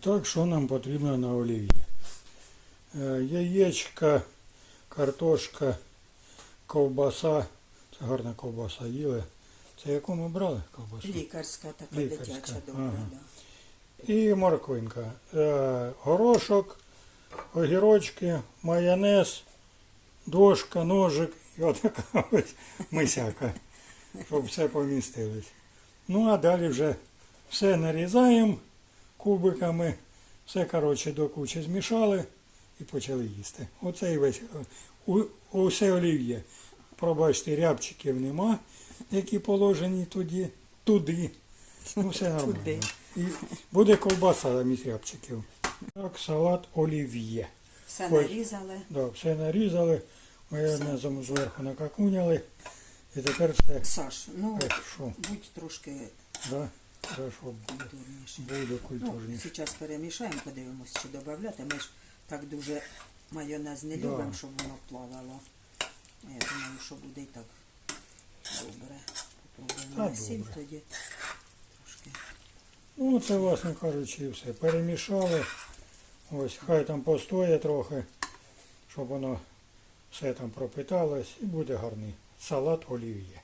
Так, що нам потрібно на олів'є? Е, Яєчка, картошка, ковбаса. Це гарна ковбаса їли. Це яку ми брали ковбасу? Лікарська така Лікарська, дитяча добра. ага. Да. І морквинка. Е, Горошок, огірочки, майонез, дошка, ножик і отака ось мисяка, щоб все помістилось. Ну а далі вже все нарізаємо кубиками, все коротше до кучі змішали і почали їсти. Оце і весь е, у, усе олів'є. Пробачте, рябчиків нема, які положені туди. туди. Ну все нормально. І буде ковбаса замість рябчиків. Так, салат олів'є. Все Ой. нарізали. Да, все нарізали, Ми майонезом зверху накакуняли. І тепер все Саш, ну хорошо. будь трошки Да? Хорошо, буде. культурніше. Буде Ну, культурніше. зараз перемішаємо, подивимось, чи додати. Ми ж так дуже майонез не Да. любимо, щоб воно плавало. Я думаю, що буде і так добре. Попробуємо на сіль добре. тоді. Трошки. Ну, це, власне кажучи, і все. Перемішали. Ось, хай там постоє трохи, щоб воно все там пропиталось і буде гарний салат олів'є.